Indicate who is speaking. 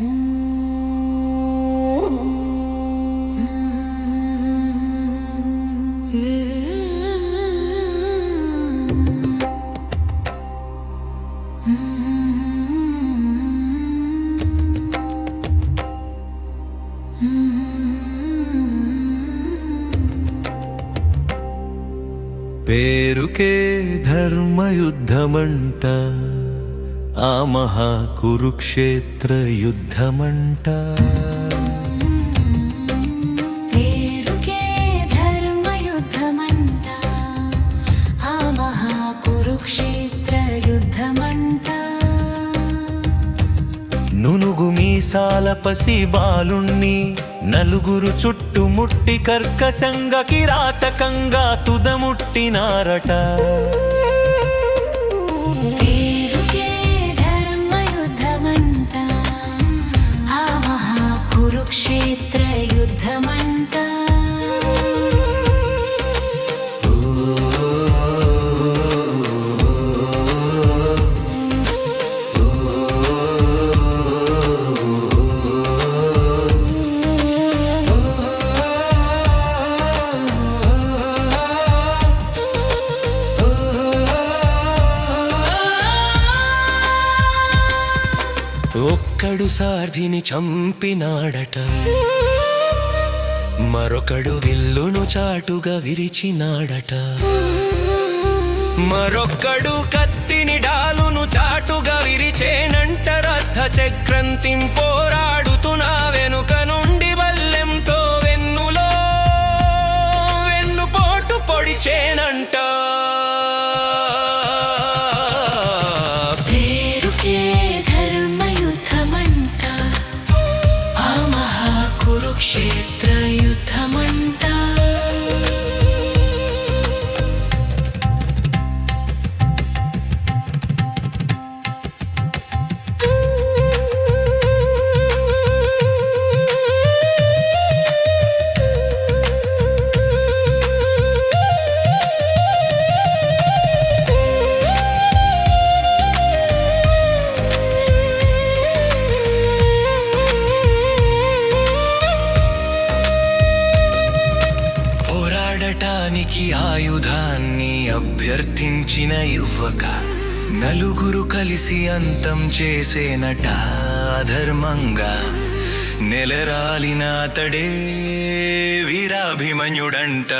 Speaker 1: పేరుకే ధర్మయుద్ధమంట. ఆ మహా కురుక్షేత్ర యుద్ధమంట.
Speaker 2: కురుక్షేత్ర యుద్ధమంట.
Speaker 1: నునుగు మీసాల పసి బాలుణ్ణి నలుగురు చుట్టుముట్టి కర్కశంగ కిరాతకంగా తుదముట్టినారట.
Speaker 2: కురుక్షేత్ర యుద్ధమంట
Speaker 1: ఒక్కడు సార్థిని చంపినాడట. మరొకడు విల్లును చాటుగా విరిచినాడట. మరొక్కడు కత్తిని డాలును చాటుగా విరిచేనంట రథ పోరాడటానికి ఆయుధాన్ని అభ్యర్థించిన యువక నలుగురు కలిసి అంతం చేసేనట అధర్మంగా నెలరాలిన అతడే వీరాభిమన్యుడంట.